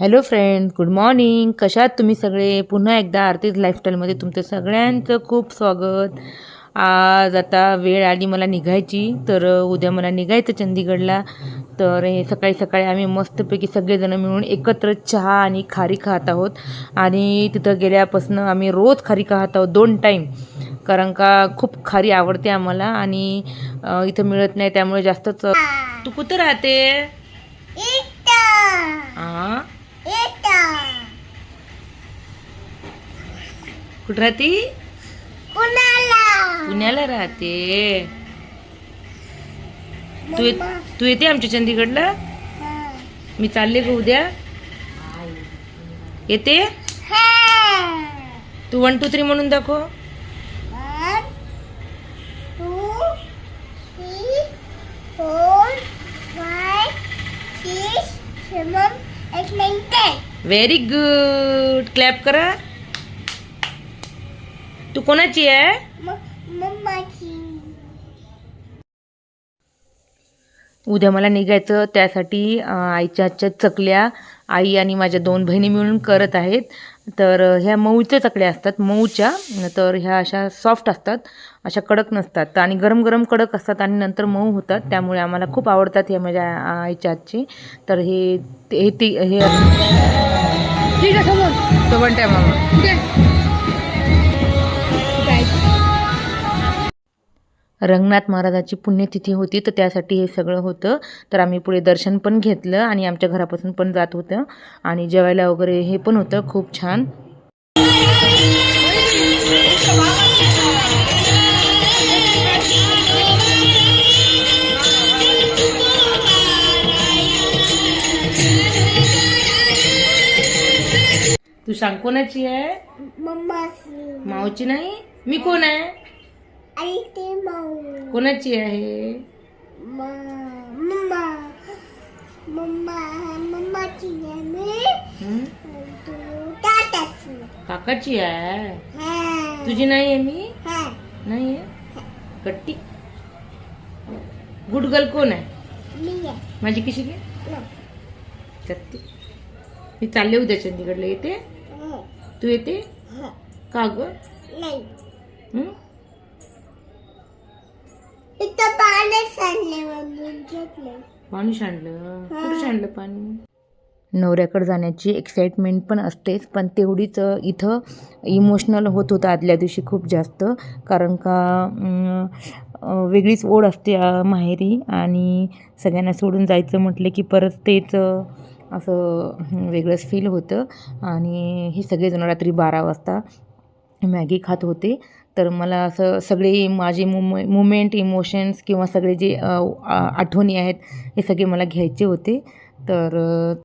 Hello friend good morning. कशात तुम्ही सगळे? पुन्हा एकदा आरतीज लाईफस्टाईलमध्ये तुमचं सगळ्यांचं खूप स्वागत. आज आता वेळ आली मला निघायची तर उद्या मला निघायचं चंदीगडला. तर हे सकाळी सकाळी आम्ही मस्तपैकी सगळेजण मिळून एकत्र चहा आणि खारी खात आहोत. आणि तिथं गेल्यापासून आम्ही रोज खारी खात आहोत दोन टाईम. कारण का खूप खारी आवडते आम्हाला आणि इथं मिळत नाही त्यामुळे जास्तच. तू कुठं राहते हां कुठं राहते? पुण्याला. राहते. तू ये- तू येते आमच्या चंदीगडला? मी चालले का उद्या. येते? तू वन टू थ्री म्हणून दाखव. Very good. क्लॅप करा. तू कोणाची आहे? उद्या मला निघायचं त्यासाठी आईच्या आजच्या चकल्या आई आणि माझ्या दोन बहिणी मिळून करत आहेत. तर ह्या मऊच्या चकल्या असतात मऊच्या. तर ह्या अशा सॉफ्ट असतात अशा कडक नसतात. आणि गरम गरम कडक असतात आणि नंतर मऊ होतात. त्यामुळे आम्हाला खूप आवडतात ह्या माझ्या आईच्या आजची तर हे ते- हे हे ठीक आहे समोर. तो म्हणते मामा. रंगनाथ महाराजाची पुण्यतिथी होती तर त्यासाठी हे सगळं होतं. तर आम्ही पुढे दर्शन पण घेतलं आणि आमच्या घरापासून पण जात होतं. आणि जेवायला वगैरे हे पण होतं. खूप छान. तू सांग कोणाची आहे? माऊची नाही? मी कोण आहे? कोणाची आहे? हं? काकाची आहे? तुझी नाही आहे मी? नाही आहे? कट्टी. गुड गर्ल कोण आहे? माझी कशी कत्ती मी चालले उद्या चंदीगडला. येते? तू येते? का ग? हं? इथं पाणी सांडले म्हणून घेतलं पाणी सांडलं कुठं सांडलं पाणी? नवऱ्याकडे जाण्याची एक्साइटमेंट पण असतेच पण तेवढीच इथं इमोशनल होत होतं आदल्या दिवशी खूप जास्त. कारण का वेगळीच ओढ असते माहेरी. आणि सगळ्यांना सोडून जायचं म्हटलं की परत तेच असं वेगळंच फील होतं. आणि हे सगळेजण रात्री बारा वाजता मॅगी खात होते. तर मला असं सगळे माझे मुमे मुमेंट इमोशन्स किंवा सगळे जे आठवणी आहेत हे सगळे मला घ्यायचे होते. तर